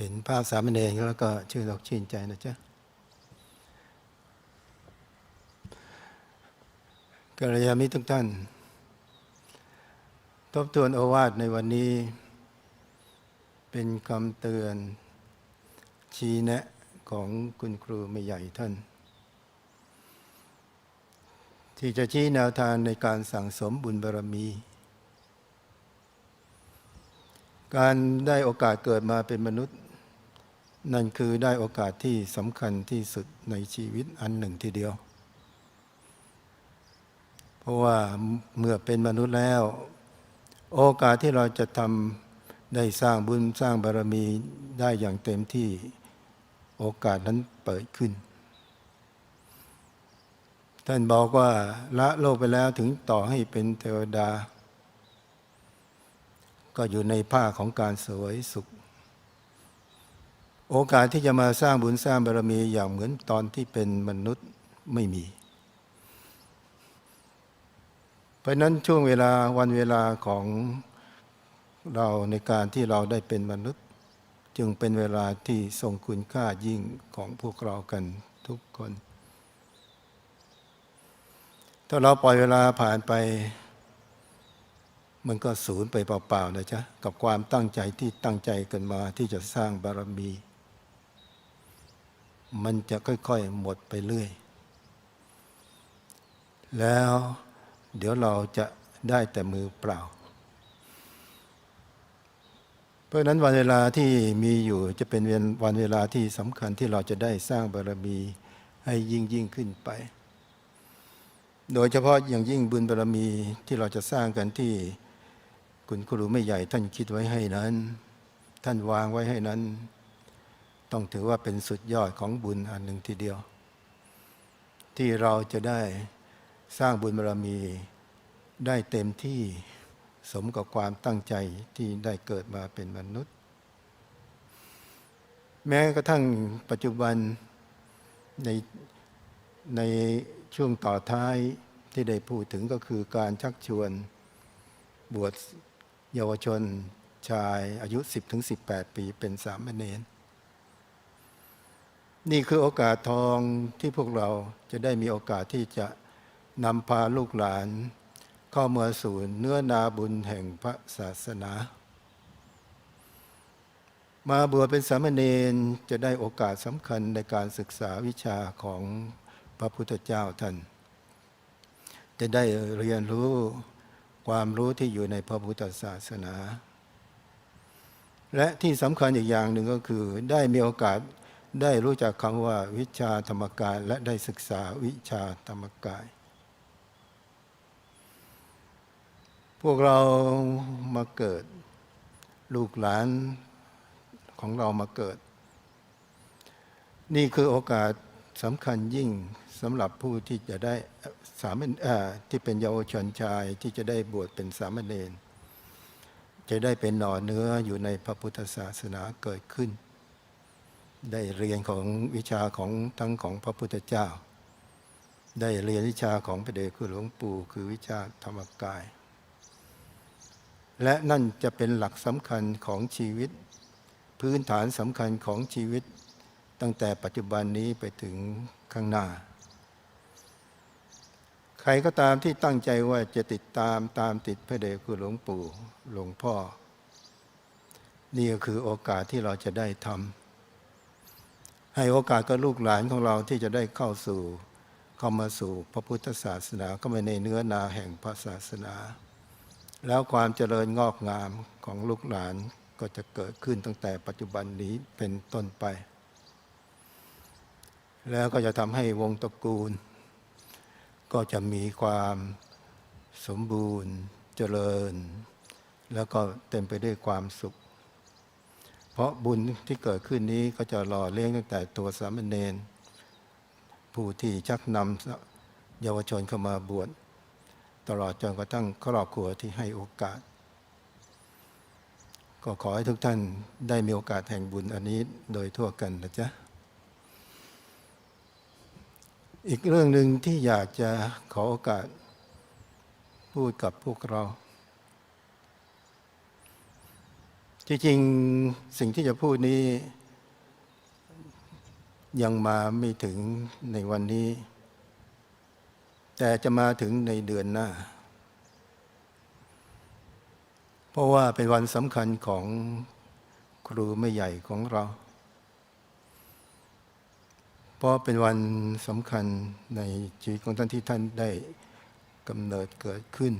เห็นภาพสามเณรแล้วก็ชื่นอกชื่นใจนะจ๊ะกัลยาณมิตรทุกท่าน ทบทวนโอวาทในวันนี้ เป็นคำเตือนชี้แนะของคุณครูไม่ใหญ่ท่าน ที่จะชี้แนวทางในการสั่งสมบุญบารมี การได้โอกาสเกิดมาเป็นมนุษย์ นั่นคือได้โอกาสที่สำคัญที่สุดในชีวิตอันหนึ่งทีเดียว เพราะว่าเมื่อเป็นมนุษย์แล้ว โอกาสที่เราจะทำได้สร้างบุญสร้างบารมีได้อย่างเต็มที่โอกาสนั้นเปิดขึ้น ท่านบอกว่าละโลกไปแล้วถึงต่อให้เป็นเทวดา ก็อยู่ในภาของการสวยสุข โอกาสที่จะมาสร้างบุญสร้างบารมีอย่างเหมือนตอนที่เป็นมนุษย์ไม่มี เพราะนั้นช่วงเวลาวันเวลาของเราในการที่เราได้เป็นมนุษย์ จึงเป็นเวลาที่ทรงคุณค่ายิ่งของพวกเรากันทุกคน ถ้าเราปล่อยเวลาผ่านไป มันก็สูญไปเปล่าๆนะจ๊ะ กับความตั้งใจที่ตั้งใจกันมาที่จะสร้างบารมี มันจะค่อยๆ หมดไปเรื่อย แล้วเดี๋ยวเราจะได้แต่มือเปล่า เพราะนั้นวันเวลาที่มีอยู่จะเป็นวันเวลาที่สำคัญที่เราจะได้สร้างบารมีให้ยิ่งยิ่งขึ้นไป โดยเฉพาะอย่างยิ่งบุญบารมีที่เราจะสร้างกันที่คุณครูไม่ใหญ่ท่านคิดไว้ให้นั้น ท่านวางไว้ให้นั้น ต้องถือว่าเป็นสุดยอดของบุญอันหนึ่งทีเดียว ที่เราจะได้สร้างบุญบารมีได้เต็มที่สมกับความตั้งใจที่ได้เกิดมาเป็นมนุษย์ แม้กระทั่งปัจจุบันในในช่วงต่อท้ายที่ได้พูดถึงก็คือการชักชวนบวชเยาวชนชายอายุ 10-18 ปีเป็นสามเณร นี่คือโอกาสทองที่พวกเราจะได้มีโอกาสที่จะนำพาลูกหลาน เข้ามาสู่เนื้อนาบุญแห่งพระศาสนา มาบวชเป็นสามเณรจะได้โอกาสสำคัญในการศึกษาวิชาของพระพุทธเจ้าท่าน จะได้เรียนรู้ความรู้ที่อยู่ในพระพุทธศาสนา และที่สำคัญอีกอย่างหนึ่งก็คือได้มีโอกาส ได้รู้จักคำว่าวิชาธรรมกายและได้ศึกษาวิชาธรรมกาย พวกเรามาเกิด ลูกหลานของเรามาเกิด นี่คือโอกาสสำคัญยิ่งสำหรับผู้ที่จะได้สามเอ่อที่เป็นเยาวชนชายที่จะได้บวชเป็นสามเณรจะได้เป็นหน่อเนื้ออยู่ในพระพุทธศาสนาเกิดขึ้น ได้เรียนของวิชาของทั้งของพระพุทธเจ้า ได้เรียนวิชาของพระเดชคุณหลวงปู่คือวิชาธรรมกาย และนั่นจะเป็นหลักสำคัญของชีวิต พื้นฐานสำคัญของชีวิต ตั้งแต่ปัจจุบันนี้ไปถึงข้างหน้า ใครก็ตามที่ตั้งใจว่าจะติดตามตามติดพระเดชคุณหลวงปู่หลวงพ่อ นี่ก็คือโอกาสที่เราจะได้ทำ ให้โอกาสกับลูกหลานของเราที่จะได้เข้าสู่เข้ามาสู่พระพุทธศาสนาเข้ามาในเนื้อนาแห่งพระศาสนา แล้วความเจริญงอกงามของลูกหลานก็จะเกิดขึ้นตั้งแต่ปัจจุบันนี้เป็นต้นไป แล้วก็จะทำให้วงตระกูล ก็จะมีความสมบูรณ์เจริญ แล้วก็เต็มไปด้วยความสุข เพราะบุญที่เกิดขึ้นนี้ก็จะหล่อเลี้ยงตั้งแต่ตัวสามเณรผู้ที่ชักนำเยาวชนเข้ามาบวชตลอดจนกระทั่งครอบครัวที่ให้โอกาส ก็ขอให้ทุกท่านได้มีโอกาสแห่งบุญอันนี้โดยทั่วกันนะจ๊ะ อีกเรื่องหนึ่งที่อยากจะขอโอกาสพูดกับพวกเรา จริงๆสิ่งที่จะพูดนี้ ยังมาไม่ถึงในวันนี้ แต่จะมาถึงในเดือนหน้า เพราะว่าเป็นวันสำคัญของครูไม่ใหญ่ของเรา เพราะเป็นวันสำคัญในชีวิตของท่านที่ท่านได้กำเนิดเกิดขึ้น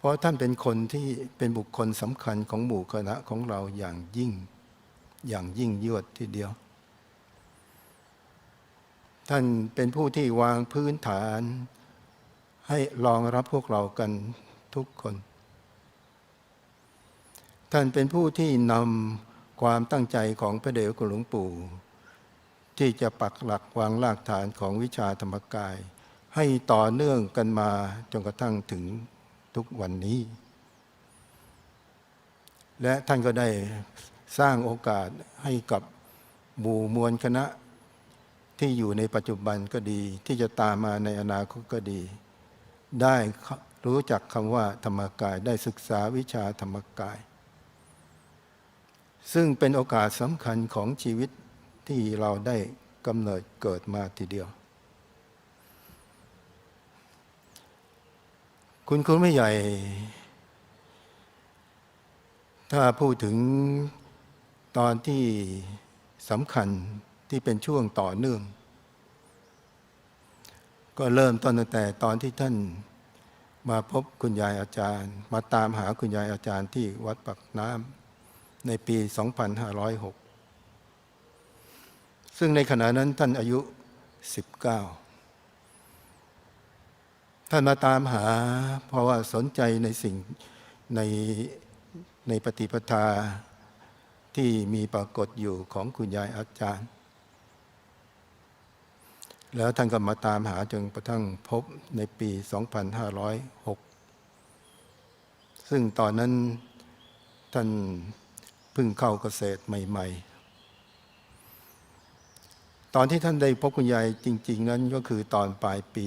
เพราะท่านเป็นคนที่เป็นบุคคลสำคัญของหมู่คณะของเราอย่างยิ่ง อย่างยิ่งยวดทีเดียว ท่านเป็นผู้ที่วางพื้นฐาน ให้รองรับพวกเรากันทุกคน ท่านเป็นผู้ที่นำความตั้งใจของพระเดชคุณหลวงปู่ ที่จะปักหลักวางรากฐานของวิชาธรรมกาย ให้ต่อเนื่องกันมาจนกระทั่งถึง ทุกวันนี้ และท่านก็ได้สร้างโอกาสให้กับหมู่มวลคณะที่อยู่ในปัจจุบันก็ดี ที่จะตามมาในอนาคตก็ดี ได้รู้จักคำว่าธรรมกายได้ศึกษาวิชาธรรมกาย ซึ่งเป็นโอกาสสำคัญของชีวิตที่เราได้กำเนิดเกิดมาทีเดียว คุณคุณไม่ใหญ่ ถ้าพูดถึงตอนที่สำคัญที่เป็นช่วงต่อเนื่อง ก็เริ่มต้นตั้งแต่ตอนที่ท่านมาพบคุณยายอาจารย์ มาตามหาคุณยายอาจารย์ที่วัดปักน้ำในปี 2506 ซึ่งในขณะนั้นท่านอายุ 19 ท่านมาตามหา เพราะว่าสนใจในสิ่งในในปฏิปทาที่มีปรากฏอยู่ของคุณยายอาจารย์ แล้วท่านก็มาตามหาจนกระทั่งพบในปี 2506 ซึ่งตอนนั้นท่านเพิ่งเข้าเกษตรใหม่ ๆ ตอนที่ท่านได้พบคุณยายจริง ๆ นั้นก็คือตอนปลายปี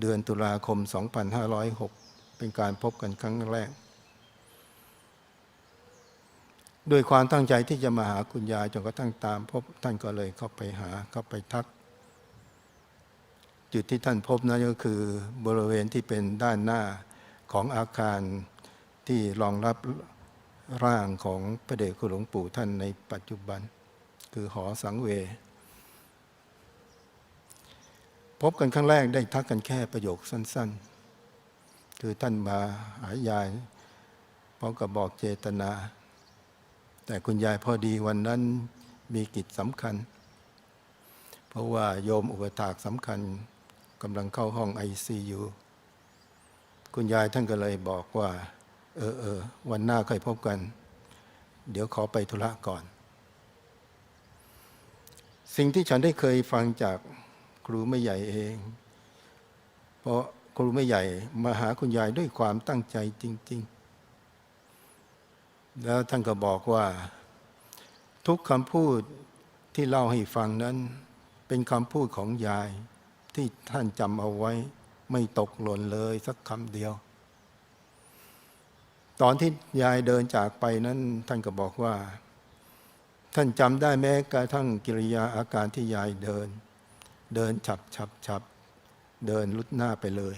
เดือนตุลาคม 2506 เป็นการพบกันครั้งแรก ด้วยความตั้งใจที่จะมาหาคุณยายจนกระทั่งตามพบท่านก็เลยเข้าไปหาเข้าไปทัก จุดที่ท่านพบนั้นก็คือบริเวณที่เป็นด้านหน้าของอาคารที่รองรับร่างของพระเดชคุณหลวงปู่ท่านในปัจจุบัน คือหอสังเว พบกันครั้งแรกได้ทักกันแค่ประโยคสั้น ๆ คือท่านมาหายายพร้อมกับบอกเจตนา แต่คุณยายพอดีวันนั้นมีกิจสำคัญ เพราะว่าโยมอุปถากสำคัญกำลังเข้าห้องไอซียูคุณยายท่านก็เลยบอกว่า เออเออวันหน้าค่อยพบกัน เดี๋ยวขอไปธุระก่อน สิ่งที่ฉันได้เคยฟังจาก ครูไม่ใหญ่เอง เพราะครูไม่ใหญ่มาหาคุณยายด้วยความตั้งใจจริง ๆ แล้วท่านก็บอกว่า ทุกคำพูดที่เล่าให้ฟังนั้น เป็นคำพูดของยายที่ท่านจำเอาไว้ ไม่ตกหล่นเลยสักคำเดียว ตอนที่ยายเดินจากไปนั้น ท่านก็บอกว่า ท่านจำได้แม้กระทั่งกิริยาอาการที่ยายเดิน เดินฉับฉับฉับเดินลุดหน้าไปเลย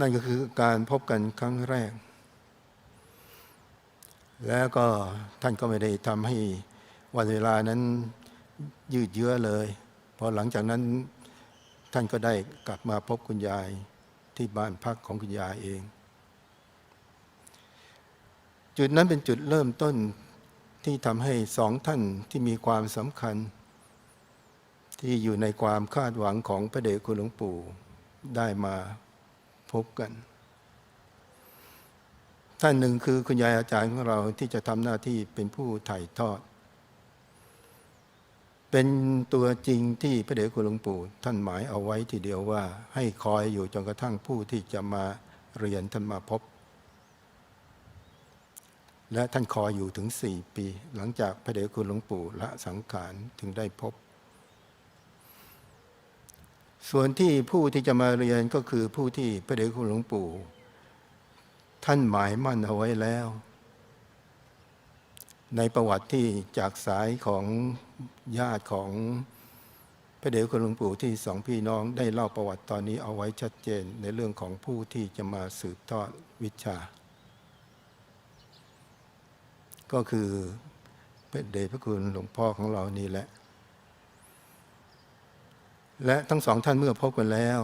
นั่นก็คือการพบกันครั้งแรก แล้วก็ท่านก็ไม่ได้ทำให้วันเวลานั้นยืดเยื้อเลย พอหลังจากนั้นท่านก็ได้กลับมาพบคุณยายที่บ้านพักของคุณยายเอง จุดนั้นเป็นจุดเริ่มต้น ที่ทำให้สองท่านที่มีความสำคัญ ที่อยู่ในความคาดหวังของพระเดชคุณหลวงปู่ได้มาพบกัน ท่านหนึ่งคือคุณยายอาจารย์ของเราที่จะทำหน้าที่เป็นผู้ถ่ายทอด เป็นตัวจริงที่พระเดชคุณหลวงปู่ท่านหมายเอาไว้ทีเดียวว่าให้คอยอยู่จนกระทั่งผู้ที่จะมาเรียนท่านมาพบ และท่านคอยอยู่ถึงสี่ปี หลังจากพระเดชคุณหลวงปู่ละสังขารถึงได้พบ ส่วนที่ผู้ที่จะมาเรียนก็คือผู้ที่พระเดชคุณหลวงปู่ ท่านหมายมั่นเอาไว้แล้ว ในประวัติที่จากสายของญาติของพระเดชคุณหลวงปู่ที่สองพี่น้องได้เล่าประวัติตอนนี้เอาไว้ชัดเจนในเรื่องของผู้ที่จะมาสืบทอดวิชา ก็คือพระเดชพระคุณหลวงพ่อของเรานี่แหละ และทั้งสองท่านเมื่อพบกันแล้ว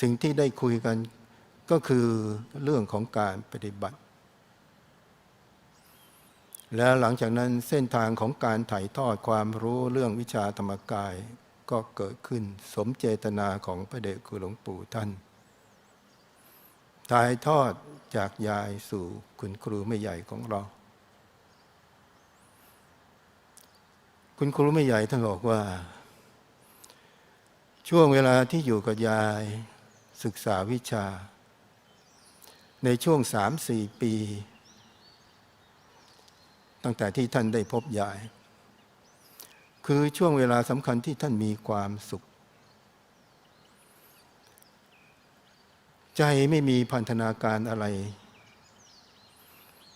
สิ่งที่ได้คุยกันก็คือเรื่องของการปฏิบัติ แล้วหลังจากนั้นเส้นทางของการถ่ายทอดความรู้เรื่องวิชาธรรมกายก็เกิดขึ้นสมเจตนาของพระเดชคุณหลวงปู่ท่าน ถ่ายทอดจากยายสู่คุณครูไม่ใหญ่ของเรา คุณครูไม่ใหญ่ท่านบอกว่า ช่วงเวลาที่อยู่กับยายศึกษาวิชา ในช่วงสามสี่ปี ตั้งแต่ที่ท่านได้พบยาย คือช่วงเวลาสำคัญที่ท่านมีความสุข ใจไม่มีพันธนาการอะไร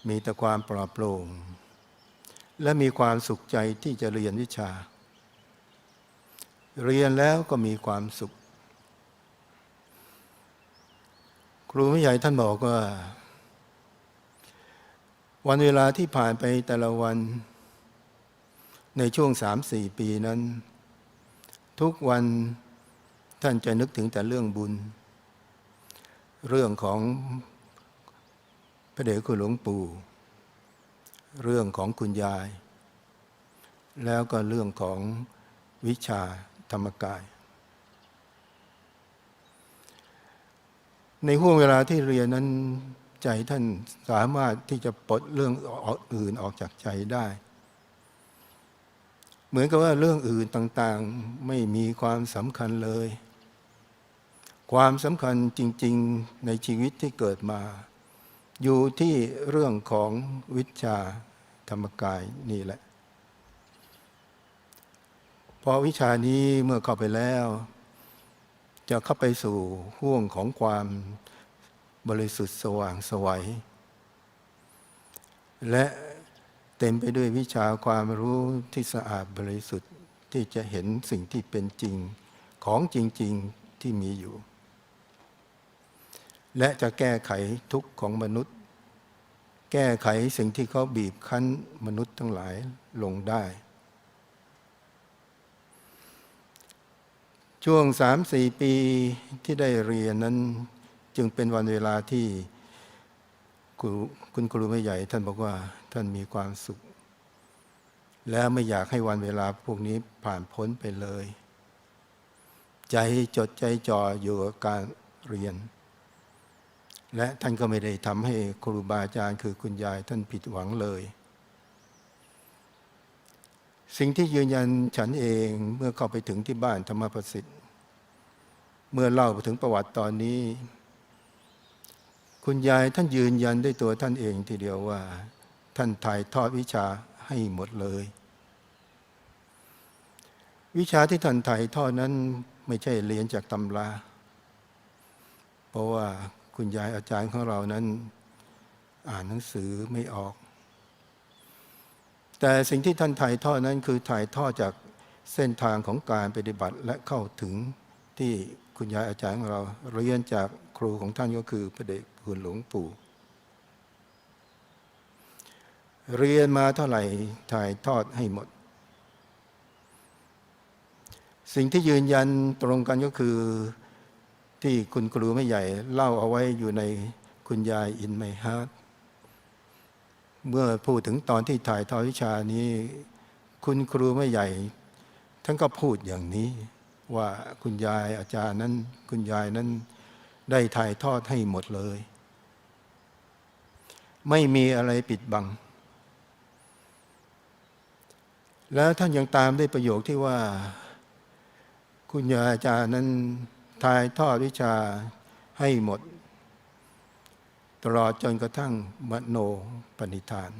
มีแต่ความปลอดโปร่ง และมีความสุขใจที่จะเรียนวิชา เรียนแล้วก็มีความสุข ครูไม่ใหญ่ท่านบอกว่า วันเวลาที่ผ่านไปแต่ละวัน ในช่วงสามสี่ปีนั้น ทุกวันท่านจะนึกถึงแต่เรื่องบุญ เรื่องของพระเดชคุณหลวงปู่ เรื่องของคุณยาย แล้วก็เรื่องของวิชาธรรมกาย ในห่วงเวลาที่เรียนนั้นใจท่านสามารถที่จะปลดเรื่องอื่นออกจากใจได้ เหมือนกับว่าเรื่องอื่นต่างๆไม่มีความสำคัญเลย ความสำคัญจริง ๆในชีวิตที่เกิดมา อยู่ที่เรื่องของวิชา ธรรมกายนี่แหละ พอวิชานี้เมื่อเข้าไปแล้ว จะเข้าไปสู่ห่วงของความบริสุทธิ์สว่างสวัย และเต็มไปด้วยวิชาความรู้ที่สะอาดบริสุทธิ์ที่จะเห็นสิ่งที่เป็นจริงของจริง ๆที่มีอยู่ และจะแก้ไขทุกข์ของมนุษย์ แก้ไขสิ่งที่เขาบีบคั้นมนุษย์ทั้งหลายลงได้ ช่วงสามสี่ปีที่ได้เรียนนั้นจึงเป็นวันเวลาที่คุณครูไม่ใหญ่ ท่านบอกว่าท่านมีความสุข และไม่อยากให้วันเวลาพวกนี้ผ่านพ้นไปเลย ใจจดใจจ่ออยู่กับการเรียน และท่านก็ไม่ได้ทำให้ครูบาอาจารย์คือคุณยายท่านผิดหวังเลย สิ่งที่ยืนยันฉันเองเมื่อเข้าไปถึงที่บ้านธรรมประสิทธิ์ เมื่อเล่าถึงประวัติตอนนี้ คุณยายท่านยืนยันด้วยตัวท่านเองทีเดียวว่า ท่านถ่ายทอดวิชาให้หมดเลย วิชาที่ท่านถ่ายทอดนั้นไม่ใช่เรียนจากตำรา เพราะว่า คุณยายอาจารย์ของเรานั้น อ่านหนังสือไม่ออก แต่สิ่งที่ท่านถ่ายทอดนั้นคือถ่ายทอดจากเส้นทางของการปฏิบัติและเข้าถึงที่คุณยายอาจารย์ของเราเรียนจากครูของท่านก็คือพระเดชคุณหลวงปู่ เรียนมาเท่าไหร่ถ่ายทอดให้หมด สิ่งที่ยืนยันตรงกันก็คือ ที่คุณครูไม่ใหญ่เล่าเอาไว้อยู่ในคุณยายอินไมฮาร์ดเมื่อพูดถึงตอนที่ถ่ายทอดวิชานี้ คุณครูไม่ใหญ่ท่านก็พูดอย่างนี้ว่าคุณยายอาจารย์นั้น คุณยายนั้นได้ถ่ายทอดให้หมดเลย ไม่มีอะไรปิดบัง แล้วท่านยังตามได้ประโยคที่ว่า คุณยายอาจารย์นั้น ถ่ายทอดวิชาให้หมด ตลอดจนกระทั่งมโนปณิธาน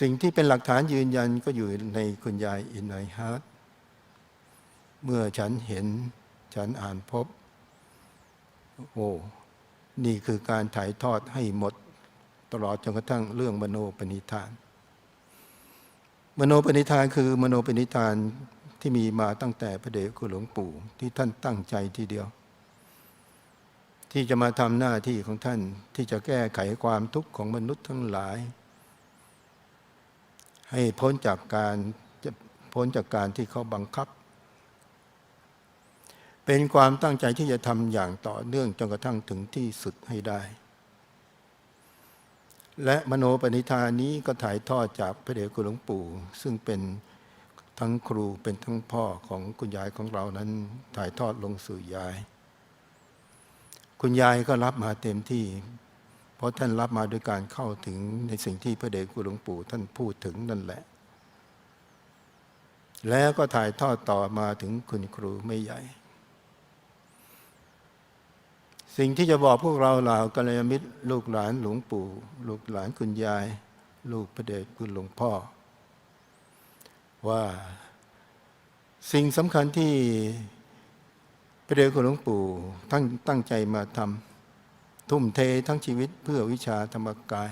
สิ่งที่เป็นหลักฐานยืนยันก็อยู่ในคุณยายอินไนฮาร์ดเมื่อฉันเห็นฉันอ่านพบ โอ้ นี่คือการถ่ายทอดให้หมด ตลอดจนกระทั่งเรื่องมโนปณิธาน มโนปณิธานคือมโนปณิธาน ที่มีมาตั้งแต่พระเดชคุณหลวงปู่ที่ท่านตั้งใจทีเดียว ที่จะมาทำหน้าที่ของท่านที่จะแก้ไขความทุกข์ของมนุษย์ทั้งหลาย ให้พ้นจากการจะพ้นจากการที่เขาบังคับ เป็นความตั้งใจที่จะทำอย่างต่อเนื่องจนกระทั่งถึงที่สุดให้ได้ และมโนปณิธานนี้ก็ถ่ายทอดจากพระเดชคุณหลวงปู่ ซึ่งเป็น ทั้งครูเป็นทั้งพ่อของคุณยายของเรานั้นถ่ายทอดลงสู่ยาย คุณยายก็รับมาเต็มที่ เพราะท่านรับมาด้วยการเข้าถึงในสิ่งที่พระเดชคุณหลวงปู่ท่านพูดถึงนั่นแหละ แล้วก็ถ่ายทอดต่อมาถึงคุณครูไม่ใหญ่ สิ่งที่จะบอกพวกเราเหล่ากัลยาณมิตรลูกหลานหลวงปู่ ลูกหลานคุณยาย ลูกพระเดชคุณหลวงพ่อ ว่า สิ่งสำคัญที่พระเดชคุณหลวงปู่ตั้งตั้งใจมาทำทุ่มเททั้งชีวิตเพื่อวิชาธรรมกาย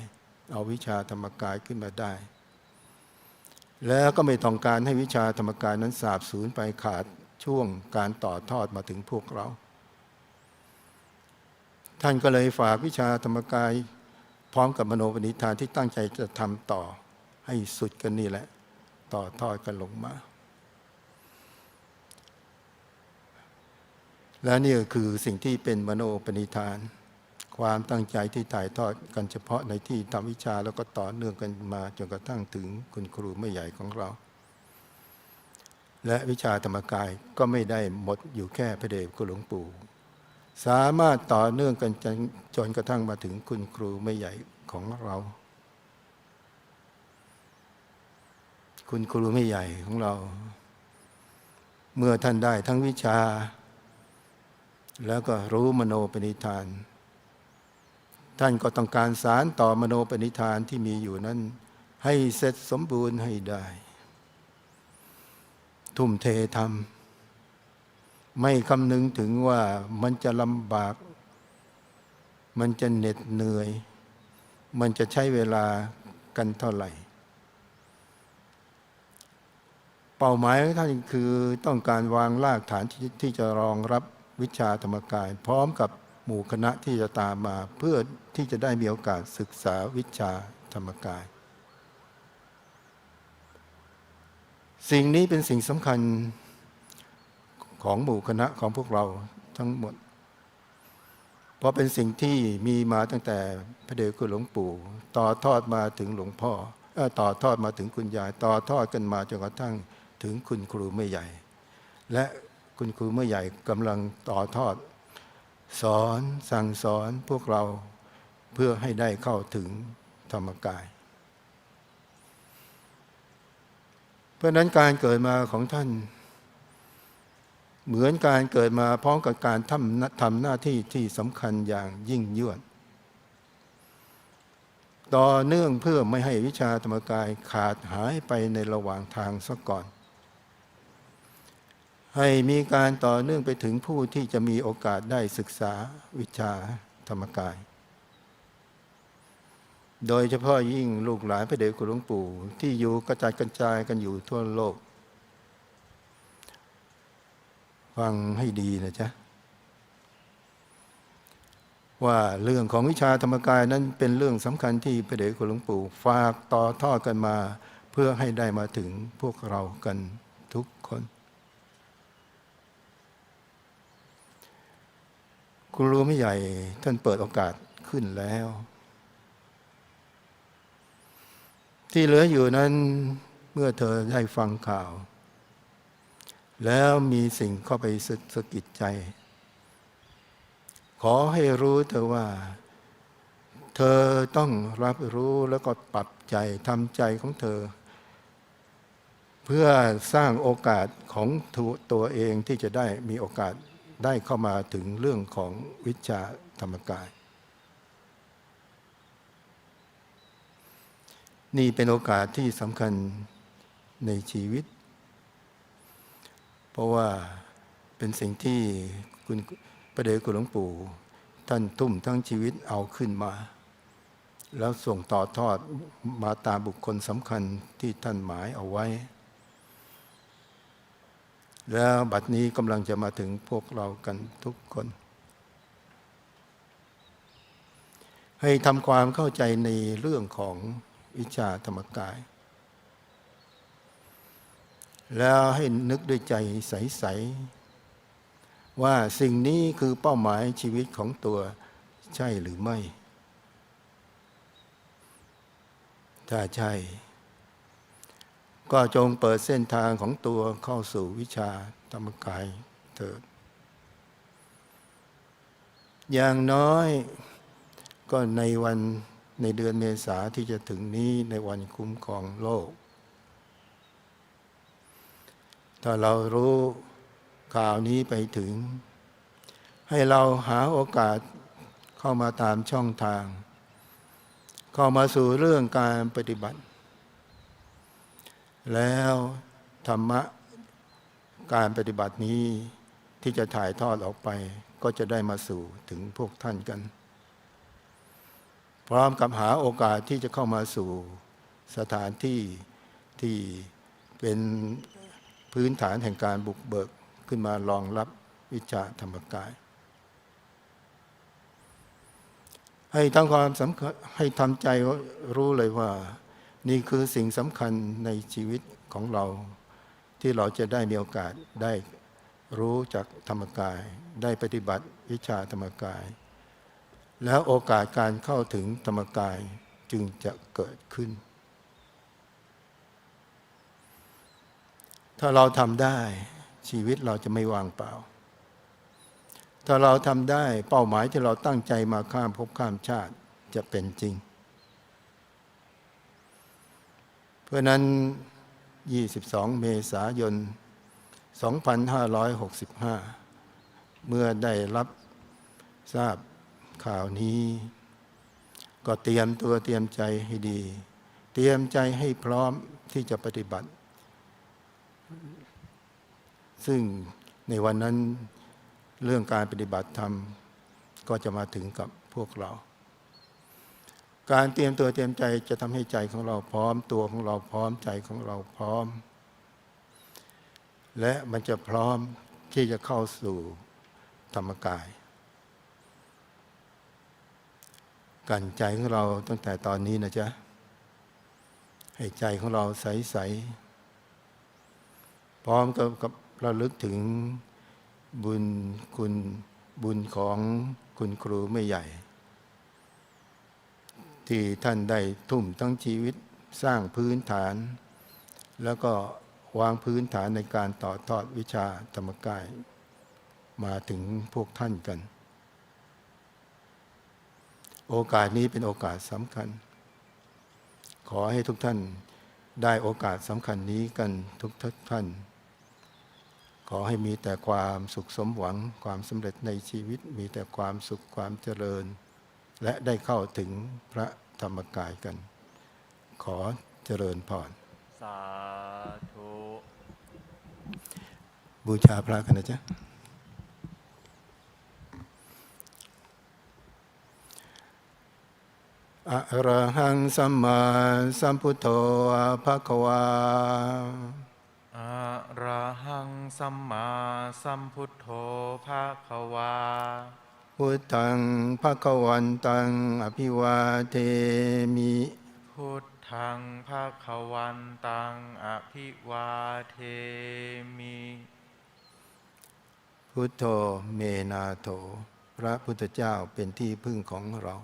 เอาวิชาธรรมกายขึ้นมาได้ แล้วก็ไม่ต้องการให้วิชาธรรมกายนั้นสาบสูญไปขาดช่วงการต่อทอดมาถึงพวกเรา ท่านก็เลยฝากวิชาธรรมกาย พร้อมกับมโนปณิธานที่ตั้งใจจะทำต่อให้สุดกันนี่แหละ ต่อทอดกันลงมา และนี่ก็คือสิ่งที่เป็นมโนปณิธาน ความตั้งใจที่ถ่ายทอดกันเฉพาะในที่ทำวิชาแล้วก็ต่อเนื่องกันมาจนกระทั่งถึงคุณครูไม่ใหญ่ของเรา และวิชาธรรมกายก็ไม่ได้หมดอยู่แค่พระเดชคุณหลวงปู่สามารถต่อเนื่องกันจนจนกระทั่งมาถึงคุณครูไม่ใหญ่ของเรา คุณครูไม่ใหญ่ของเรา เมื่อท่านได้ทั้งวิชา แล้วก็รู้มโนปณิธาน ท่านก็ต้องการสารต่อมโนปณิธานที่มีอยู่นั้น ให้เสร็จสมบูรณ์ให้ได้ ทุ่มเททำไม่คำนึงถึงว่ามันจะลำบาก มันจะเหน็ดเหนื่อย มันจะใช้เวลากันเท่าไหร่ เป้าหมายของท่านคือต้องการวางรากฐานที่ที่จะรองรับวิชาธรรมกาย พร้อมกับหมู่คณะที่จะตามมาเพื่อที่จะได้มีโอกาสศึกษาวิชาธรรมกาย สิ่งนี้เป็นสิ่งสำคัญของหมู่คณะของพวกเราทั้งหมด เพราะเป็นสิ่งที่มีมาตั้งแต่พระเดชคุณหลวงปู่ ต่อทอดมาถึงหลวงพ่ออต่อทอดมาถึงคุณยาย ต่อทอดกันมาจนกระทั่ง ถึงคุณครูไม่ใหญ่ และคุณครูไม่ใหญ่กำลังต่อทอด สอนสั่งสอนพวกเราเพื่อให้ได้เข้าถึงธรรมกาย เพราะฉะนั้นการเกิดมาของท่าน เหมือนการเกิดมาพร้อมกับการทำทำหน้าที่ที่สำคัญอย่างยิ่งยวด ต่อเนื่องเพื่อไม่ให้วิชาธรรมกายขาดหายไปในระหว่างทางซะก่อน ให้มีการต่อเนื่องไปถึงผู้ที่จะมีโอกาสได้ศึกษาวิชาธรรมกาย โดยเฉพาะยิ่งลูกหลานพระเดชคุณหลวงปู่ ที่อยู่กระจายกระจายกันอยู่ทั่วโลก ฟังให้ดีนะจ๊ะ ว่าเรื่องของวิชาธรรมกายนั้นเป็นเรื่องสำคัญที่พระเดชคุณหลวงปู่ ฝากต่อทอดกันมา เพื่อให้ได้มาถึงพวกเรากันทุกคน คุณรู้ไม่ใหญ่ท่านเปิดโอกาสขึ้นแล้ว ที่เหลืออยู่นั้นเมื่อเธอได้ฟังข่าว แล้วมีสิ่งเข้าไปสะกิดใจ ขอให้รู้เธอว่า เธอต้องรับรู้แล้วก็ปรับใจทำใจของเธอ เพื่อสร้างโอกาสของตัวเองที่จะได้มีโอกาส ได้เข้ามาถึงเรื่องของวิชาธรรมกาย นี่เป็นโอกาสที่สำคัญในชีวิต เพราะว่าเป็นสิ่งที่คุณประเดชคุณหลวงปู่ท่านทุ่มทั้งชีวิตเอาขึ้นมา แล้วส่งต่อทอดมาตามบุคคลสำคัญที่ท่านหมายเอาไว้ แล้วบัดนี้กำลังจะมาถึงพวกเรากันทุกคน ให้ทำความเข้าใจในเรื่องของวิชาธรรมกาย แล้วให้นึกด้วยใจใส ๆ ว่าสิ่งนี้คือเป้าหมายชีวิตของตัวใช่หรือไม่ ถ้าใช่ ก็จงเปิดเส้นทางของตัวเข้าสู่วิชาธรรมกายเถิด อย่างน้อยก็ในวันในเดือนเมษาที่จะถึงนี้ในวันคุ้มครองโลก ถ้าเรารู้ข่าวนี้ไปถึง ให้เราหาโอกาสเข้ามาตามช่องทาง เข้ามาสู่เรื่องการปฏิบัติ แล้วธรรมะการปฏิบัตินี้ที่จะถ่ายทอดออกไป ก็จะได้มาสู่ถึงพวกท่านกัน พร้อมกับหาโอกาสที่จะเข้ามาสู่สถานที่ที่เป็นพื้นฐานแห่งการบุกเบิกขึ้นมารองรับวิชาธรรมกาย ให้ทั้งความสำคัญให้ทำใจรู้เลยว่า นี่คือสิ่งสำคัญในชีวิตของเรา ที่เราจะได้มีโอกาสได้รู้จากธรรมกาย ได้ปฏิบัติวิชาธรรมกาย แล้วโอกาสการเข้าถึงธรรมกายจึงจะเกิดขึ้น ถ้าเราทำได้ชีวิตเราจะไม่ว่างเปล่า ถ้าเราทำได้เป้าหมายที่เราตั้งใจมาข้ามภพข้ามชาติจะเป็นจริง เพราะนั้น 22 เมษายน 2565 เมื่อได้รับทราบข่าวนี้ ก็เตรียมตัวเตรียมใจให้ดี เตรียมใจให้พร้อมที่จะปฏิบัติ ซึ่งในวันนั้นเรื่องการปฏิบัติธรรมก็จะมาถึงกับพวกเรา การเตรียมตัวเตรียมใจจะทำให้ใจของเราพร้อมตัวของเราพร้อมใจของเราพร้อม และมันจะพร้อมที่จะเข้าสู่ธรรมกายกันใจของเราตั้งแต่ตอนนี้นะจ๊ะ ให้ใจของเราใสๆพร้อมกับกับระลึกถึงบุญคุณบุญของคุณครูไม่ใหญ่ ที่ท่านได้ทุ่มทั้งชีวิตสร้างพื้นฐาน แล้วก็วางพื้นฐานในการต่อทอดวิชาธรรมกาย มาถึงพวกท่านกัน โอกาสนี้เป็นโอกาสสำคัญ ขอให้ทุกท่านได้โอกาสสำคัญนี้กันทุกท่าน ขอให้มีแต่ความสุขสมหวังความสำเร็จในชีวิต มีแต่ความสุขความเจริญ และได้เข้าถึงพระธรรมกายกัน ขอเจริญพรสาธุบูชาพระกันนะจ๊ะอะระหังสัมมาสัมพุทโธภะคะวาอะระหังสัมมาสัมพุทโธภาควา พุทธังภะคะวันตังอภิวาเทมิ พุทธังภาควันตังอภิวาเทมิ พุทโธเมนาโถ พระพุทธเจ้าเป็นที่พึ่งของเรา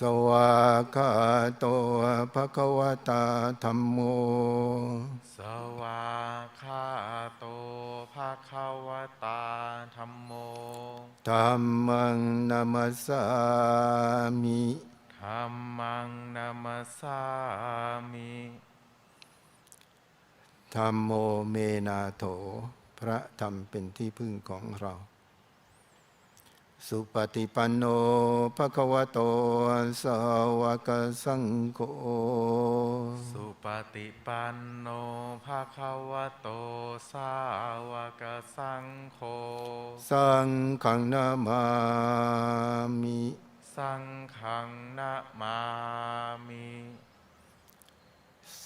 สวากขาโตภะคะวตาธรรมโมสวาคาโตภาควตาธรรมโมธรรมังนามัสสามิธรรมังนามัสสามิธรรมโมเมนาโถ พระธรรมเป็นที่พึ่งของเรา สสุปฏิปันโนภะคะวะโตสาวกสังโฆ สุปฏิปันโนภาควะโตสาวกสังโฆ สังฆังนามามิ สังฆังนะมามิ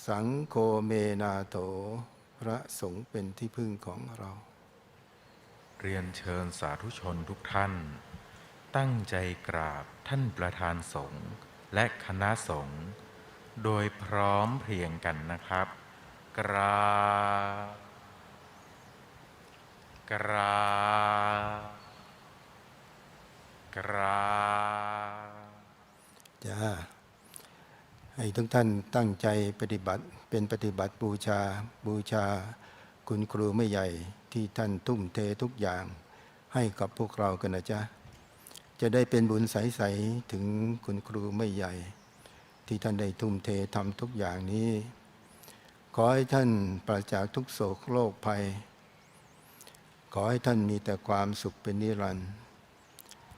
สังโฆเมนาโต พระสงฆ์เป็นที่พึ่งของเราเรียนเชิญสาธุชนทุกท่าน ตั้งใจกราบท่านประธานสงฆ์และคณะสงฆ์โดยพร้อมเพรียงกันนะครับ กราบกราบกราบจ้าให้ทุกท่านตั้งใจปฏิบัติเป็นปฏิบัติบูชาบูชา คุณครูไม่ใหญ่ที่ท่านทุ่มเททุกอย่าง ให้กับพวกเรากันนะจ๊ะ จะได้เป็นบุญใส ๆ ถึงคุณครูไม่ใหญ่ ที่ท่านได้ทุ่มเททำทุกอย่างนี้ ขอให้ท่านปราจากทุกโศกโรคภัย ขอให้ท่านมีแต่ความสุขเป็นนิรันดร์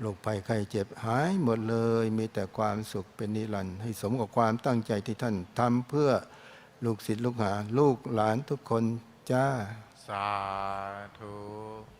โรคภัยไข้เจ็บหายหมดเลย มีแต่ความสุขเป็นนิรันดร์ให้สมกับความตั้งใจที่ท่านทำเพื่อลูกศิษย์ลูกหาลูกหลานทุกคนจ้า สาธุ